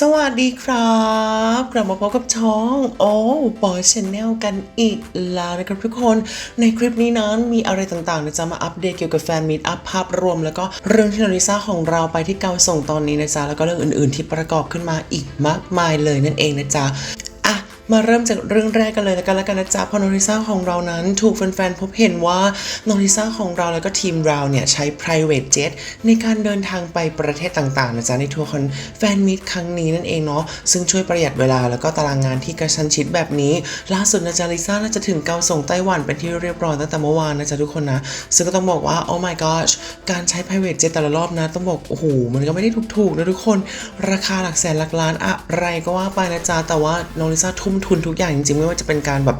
สวัสดีครับ กลับมาพบกับช่องโอ้ปอยชแนลกันอีกแล้วนะครับทุกคนในคลิปนี้นั้นมีอะไรต่างๆนะจะมาอัปเดตเกี่ยวกับแฟนมิตอัพภาพรวม แล้วก็เรื่องที่โนริซ่าของเราไปที่เกาส่งตอนนี้นะจ๊ะแล้วก็เรื่องอื่นๆที่ประกอบขึ้นมาอีกมากมายเลยนั่นเองนะจ๊ะ มาเริ่มจากเรื่องแรกกันเลยแล้วกันแล้วกันนะจ๊ะพอโนริซ่าของเรานั้นถูกแฟนๆพบเห็นว่าโนริซ่าของเราแล้วก็ทีมเราเนี่ยใช้ private jet ในการเดินทางไปประเทศต่างๆนะจ๊ะในทัวร์คอนแฟนมิตครั้งนี้นั่นเองเนาะซึ่งช่วยประหยัดเวลาแล้วก็ตารางงานที่กระชั้นชิดแบบนี้ ล่าสุดนะจ๊ะลิซ่าน่าจะถึงเกาส่งไต้หวันเป็นที่เรียบร้อยตั้งแต่เมื่อวานนะจ๊ะทุกคนนะ ซึ่งก็ต้องบอกว่า oh my gosh การใช้ private jet แต่ละรอบนะ ต้องบอกโอ้โหมันก็ไม่ได้ถูกๆนะทุกคน ราคาหลักแสนหลักล้านอะไรก็ว่าไปนะจ๊ะแต่ว่าน้องลิซ่าทุ่มทุนทุกอย่างจริงๆ ไม่ว่าจะเป็นการแบบ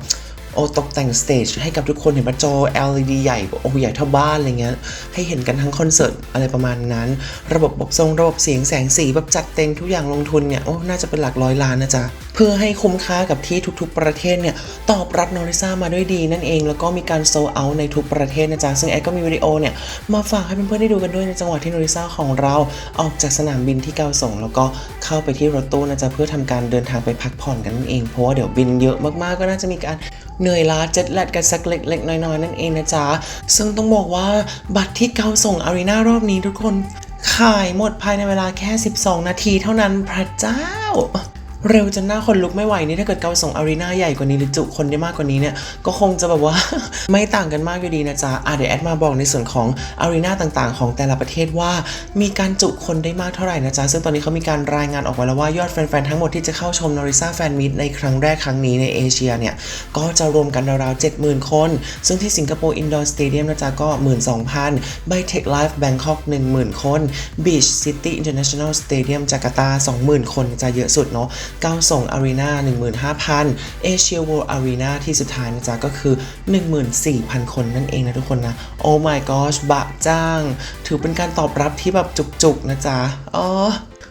โอตกแต่งสเตจให้กับทุกคนเห็นปะจอ LED ใหญ่โอ้ใหญ่เท่าบ้านอะไรเงี้ยให้เห็นกันทั้งคอนเสิร์ตอะไรประมาณนั้น ระบบบบทรงระบบเสียงแสงสีแบบจัดเต็มทุกอย่างลงทุนเนี่ยโอ้น่าจะเป็นหลักร้อยล้านนะจ๊ะ เพื่อให้คุ้มค่ากับที่ทุกๆ ประเทศเนี่ยตอบรับนอริซ่ามาด้วยดีนั่นเอง แล้วก็มีการโซเอาในทุกประเทศนะจ๊ะซึ่งแอดก็มีวิดีโอเนี่ยมาฝากให้เพื่อนๆได้ดูกันด้วยในจังหวะที่นอริซ่าของเราออกจากสนามบินที่เกาสงแล้วก็เข้าไปที่รถตู้นะจ๊ะเพื่อทำการเดินทางไปพักผ่อนกันนั่นเองเพราะว่าเดี๋ยวบินเยอะมากๆก็น่าจะมีการเหนื่อยล้าเจ็ดแลดกันสักเล็กๆ น้อยๆ นั่นเองนะจ๊ะ ซึ่งต้องบอกว่าบัตรที่เกาส่งอารีนารอบนี้ทุกคนขายหมดภายในเวลาแค่ 12 นาทีเท่านั้นพระเจ้า เร็วจนหน้าคนลุกไม่ไหวนี่ถ้าเกิดเกาส่งอารีนาใหญ่กว่านี้หรือจุคนได้มากกว่านี้เนี่ยก็คงจะแบบว่า ไม่ต่างกันมากอยู่ดีนะจ๊ะอะเดี๋ยวแอดมาบอกในส่วนของอารีนาต่างๆ ของแต่ละประเทศว่า มีการจุคนได้มากเท่าไหร่นะจ๊ะซึ่งตอนนี้เขามีการรายงานออกมาแล้วว่ายอดแฟนๆทั้งหมดที่จะเข้าชมนอริซาแฟนมิตในครั้งแรกครั้งนี้ในเอเชียเนี่ยก็จะรวมกันราวๆ70,000 คน ซึ่งที่สิงคโปร์อินดอร์สเตเดียมนะจ๊ะก็ 12,000 b y Tech Life Bangkok 10,000 คน Beach City International Stadium จาการ์ตา20,000 คนนจะเยอะสุดเนาะก้าวส่ง Arena 15,000 Asia World Arena ที่สุดท้ายนะจ๊ะก็คือ 14,000 คนนั่นเองนะทุกคนนะ Oh my gosh บะจ้าง ถือเป็นการตอบรับที่แบบจุกๆ นะจ๊ะ อ๋อ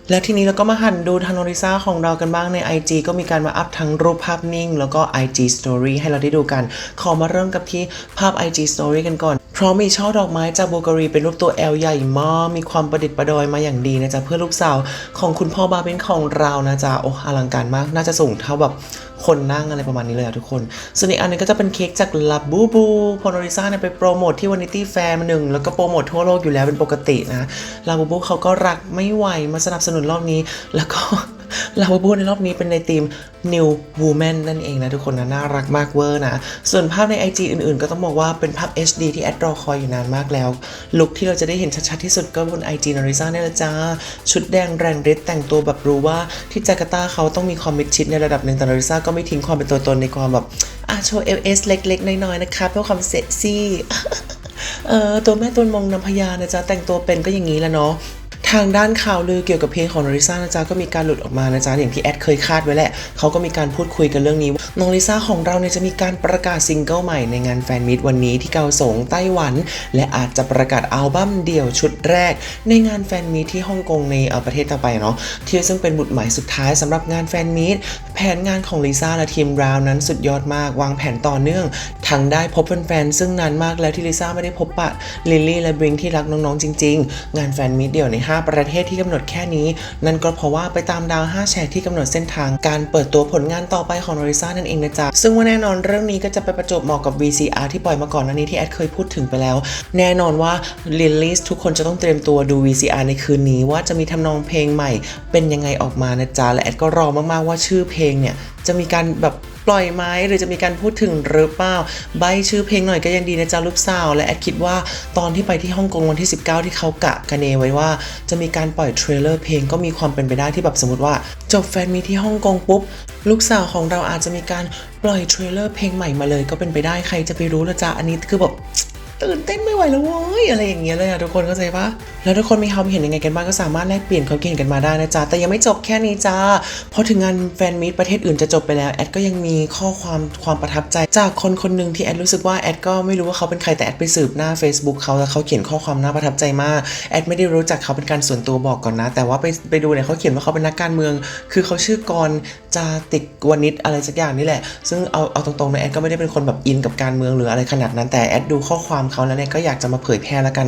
แล้วทีนี้เราก็มาหันดูทางโนริซ่าของเรากันบ้างใน IG ก็มีการมาอัพทั้งรูปภาพนิ่ง แล้วก็ IG Story ให้เราได้ดูกัน ขอมาเริ่มกับที่ภาพ IG Story กันก่อน ราะมีช่อดอกไม้จากบูการีเป็นรูปตัว L ใหญ่มาก มีความประดิษฐ์ประดอยมาอย่างดีนะจ๊ะเพื่อลูกสาวของคุณพ่อบาเบนของเรานะจ๊ะโอ้อลังการมาก น่าจะสูงเท่าแบบคนนั่งอะไรประมาณนี้เลยอะทุกคน ส่วนอีกอันนึงก็จะเป็นเค้กจากลาบูบูพอโนริซ่าเนี่ยไปโปรโมทที่วานิตี้แฟร์มาหนึ่งแล้วก็โปรโมททั่วโลกอยู่แล้วเป็นปกตินะลาบูบูเขาก็รักไม่ไหวมาสนับสนุนรอบนี้ แล้วก็ ลาบูบูในรอบนี้เป็นในทีม New Woman นั่นเองนะทุกคนนะน่ารักมากเวอร์นะ ส่วนภาพใน IG อื่นๆ ก็ต้องบอกว่าเป็นภาพ HD ที่แอดรอคอยอยู่นานมากแล้ว ลุคที่เราจะได้เห็นชัดๆที่สุดก็บน IG นอริซ่าเนี่ยละจ้า ชุดแดงแรงฤทธิ์แต่งตัวแบบรู้ว่าที่จาการ์ตาเขาต้องมีความมิดชิดในระดับหนึ่งแต่นอริซ่าก็ไม่ทิ้งความเป็นตัวตนในความแบบอะโชว์ LS เอสเล็กๆ น้อยๆนะคะเพื่อความเซ็กซี่เออตัวแม่ตัวนมนำพญานะจ๊ะแต่งตัวเป็นก็อย่างนี้แหละเนาะ ทางด้านข่าวลือเกี่ยวกับเพลงของนอริซ่านะจ๊ะก็มีการหลุดออกมานะจ๊ะอย่างที่แอดเคยคาดไว้แหละเขาก็มีการพูดคุยกันเรื่องนี้ว่าน้องลิซ่าของเราเนี่ยจะมีการประกาศซิงเกิลใหม่ในงานแฟนมิตวันนี้ที่เกาสงไต้หวัน และอาจจะประกาศอัลบั้มเดี่ยวชุดแรก ในงานแฟนมิตที่ฮ่องกงในประเทศต่อไปเนาะที่ซึ่งเป็นบุตรหมายสุดท้ายสำหรับงานแฟนมิตแผนงานของลิซ่าและทีมราวนั้นสุดยอดมาก วางแผนต่อเนื่องทั้งได้พบแฟนๆซึ่งนานมากแล้วที่ลิซ่าไม่ได้พบปะลิลลี่และบริงที่รักน้องๆจริง ๆ งานแฟนมิตเดี่ยวใน5ประเทศที่กำหนดแค่นี้ นั่นก็เพราะว่าไปตามดาว5แฉกที่กำหนดเส้นทางการเปิดตัวผลงานต่อไปของนริซ่านั่นเองนะจ๊ะซึ่งว่าแน่นอนเรื่องนี้ก็จะไปประจบเหมาะกับ VCR ที่ปล่อยมาก่อนหน้านี้ที่แอดเคยพูดถึงไปแล้ว แน่นอนว่าลิลลี่ทุกคนจะต้องเตรียมตัวดู VCR ในคืนนี้ ว่าจะมีทำนองเพลงใหม่ เป็นยังไงออกมานะจ๊ะและแอดก็รอมากๆว่าชื่อเพลงเนี่ยจะมีการแบบ ปล่อยไหมหรือจะมีการพูดถึงหรือเปล่า ใบชื่อเพลงหน่อยก็ยังดีนะจ๊ะลูกสาว และแอดคิดว่าตอนที่ไปที่ฮ่องกงวันที่ 19 ที่เขากะกันเนไว้ว่า จะมีการปล่อยเทรลเลอร์เพลงก็มีความเป็นไปได้ที่แบบสมมติว่า จบแฟนมีที่ฮ่องกงปุ๊บ ลูกสาวของเราอาจจะมีการปล่อยเทรลเลอร์เพลงใหม่มาเลยก็เป็นไปได้ใครจะไปรู้ละจ๊ะอันนี้คือแบบ ตื่นเต้นไม่ไหวแล้วเว้ยอะไรอย่างเงี้ยเลยอะทุกคนเข้าใจปะแล้วทุกคนมีความเห็นยังไงกันบ้างก็สามารถแลกเปลี่ยนความคิดเห็นกันมาได้นะจ๊ะแต่ยังไม่จบแค่นี้จ้าเพราะถึงงานแฟนมีตรประเทศอื่นจะจบไปแล้วแอดก็ยังมีข้อความความประทับใจ จากคนคนหนึ่งที่แอดรู้สึกว่าแอดก็ไม่รู้ว่าเขาเป็นใครแต่แอดไปสืบหน้า Facebook เขาแล้วเขาเขียนข้อความน่าประทับใจมากแอดไม่ได้รู้จักเขาเป็นการส่วนตัวบอกก่อนนะ แต่ว่าไปไปดูเนี่ยเขาเขียนว่าเขาเป็นนักการเมือง คือเขาชื่อกรจาติกวณิชอะไรสักอย่างนี่แหละ ซึ่งเอาเอาตรงๆนะแอดก็ไม่ได้เป็นคนแบบอินกับการเมืองหรืออะไรขนาดนั้นแต่แอดดูข้อความเขาแล้วเนี่ยก็อยากจะมาเผยแพร่ล้วกัน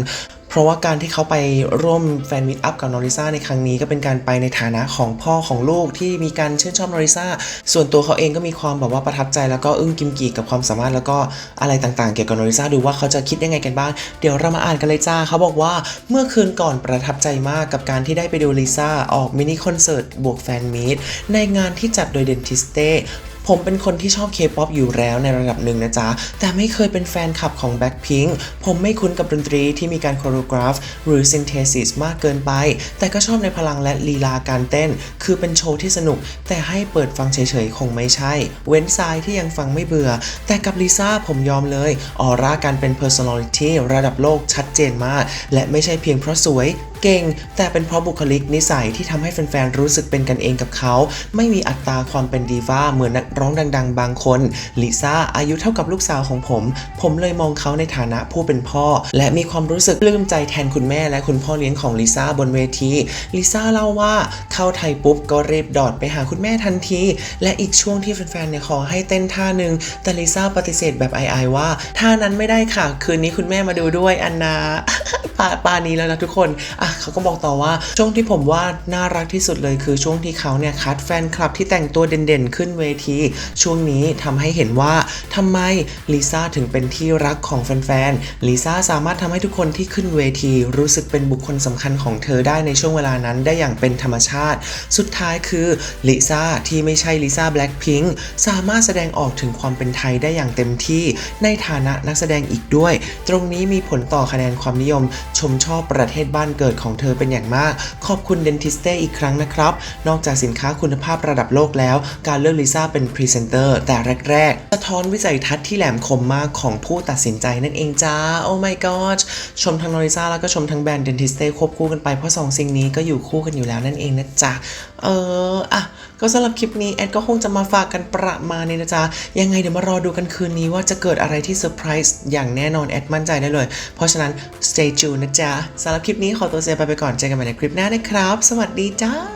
เพราะว่าการที่เขาไปร่วมแฟนมิตอัพกับนอริซาในครั้งนี้ก็เป็นการไปในฐานะของพ่อของลูกที่มีการชื่นชอบนอริซาส่วนตัวเขาเองก็มีความแบบว่าประทับใจแล้วก็อึ้งกิมกีกับความสามารถแล้วก็อะไรต่างๆ เกี่ยวกับนอริซาดูว่าเขาจะคิดยังไงกันบ้าง เดี๋ยวเรามาอ่านกันเลยจ้าเขาบอกว่าเมื่อคืนก่อนประทับใจมากกับการที่ได้ไปดูลิซ่าออกมินิคอนเสิร์ตบวกแฟนมีตในงานที่จัดโดยเดนทิสเต้ ผมเป็นคนที่ชอบเคป๊อปอยู่แล้วในระดับหนึ่งนะจ๊ะ แต่ไม่เคยเป็นแฟนคลับของ Blackpink ผมไม่คุ้นกับดนตรีที่มีการโคโรกราฟ หรือซินเทซิสมากเกินไป แต่ก็ชอบในพลังและลีลาการเต้น คือเป็นโชว์ที่สนุก แต่ให้เปิดฟังเฉยๆ คงไม่ใช่ เว้นซายที่ยังฟังไม่เบื่อ แต่กับลิซ่าผมยอมเลยออร่าการเป็น personality ระดับโลกชัดเจนมาก และไม่ใช่เพียงเพราะสวย เก่ง แต่เป็นเพราะบุคลิกนิสัยที่ทำให้แฟนๆรู้สึกเป็นกันเองกับเขา ไม่มีอัตราความเป็นดีว่าเหมือนนักร้องดัง ๆ บางคนลิซ่าอายุเท่ากับลูกสาวของผม ผมเลยมองเขาในฐานะผู้เป็นพ่อ และมีความรู้สึกปลื้มใจแทนคุณแม่และคุณพ่อเลี้ยงของลิซ่าบนเวทีลิซ่าเล่าว่าเข้าไทยปุ๊บก็รีบดอดไปหาคุณแม่ทันที และอีกช่วงที่แฟนๆเนี่ยขอให้เต้นท่าหนึ่งแต่ลิซ่าปฏิเสธแบบอายๆว่าท่านั้นไม่ได้ค่ะ คืนนี้คุณแม่มาดูด้วยอันนาปาปานี้แล้วนะทุกคนอะเขาก็บอกต่อว่าช่วงที่ผมว่าน่ารักที่สุดเลยคือช่วงที่เขาเนี่ยคัดแฟนคลับที่แต่งตัวเด่นๆ ขึ้นเวที ช่วงนี้ทำให้เห็นว่าทำไมลิซ่าถึงเป็นที่รักของแฟนๆลิซ่าสามารถทำให้ทุกคนที่ขึ้นเวที รู้สึกเป็นบุคคลสำคัญของเธอได้ในช่วงเวลานั้นได้อย่างเป็นธรรมชาติ สุดท้ายคือลิซ่าที่ไม่ใช่ลิซ่าแบล็คพิงค์สามารถแสดงออกถึงความเป็นไทยได้อย่างเต็มที่ในฐานะนักแสดงอีกด้วย ตรงนี้มีผลต่อคะแนนความนิยมชมชอบประเทศบ้านเกิดของเธอเป็นอย่างมาก ขอบคุณเดนทิสเต้อีกครั้งนะครับ นอกจากสินค้าคุณภาพระดับโลกแล้ว การเลือกลิซ่าเป็นพรีเซนเตอร์แต่แรกๆ สะท้อนวิสัยทัศน์ที่แหลมคมมากของผู้ตัดสินใจนั่นเองจ้า โอ้ my god ชมทั้งนอริซ่าแล้วก็ชมทั้งแบรนด์เดนทิสเต้ควบคู่กันไปเพราะสองสิ่งนี้ก็อยู่คู่กันอยู่แล้วนั่นเองนะจ๊ะเอออะก็สำหรับคลิปนี้แอดก็คงจะมาฝากกันประมาณนี้นะจ๊ะ ยังไงเดี๋ยวมารอดูกันคืนนี้ว่าจะเกิดอะไรที่เซอร์ไพรส์อย่างแน่นอนแอดมั่นใจได้เลย เพราะฉะนั้น stay tuned นะจ๊ะสำหรับคลิปนี้ขอตัวเซไปไปก่อนเจอกันใหม่ในคลิปหน้านะครับ สวัสดีจ้า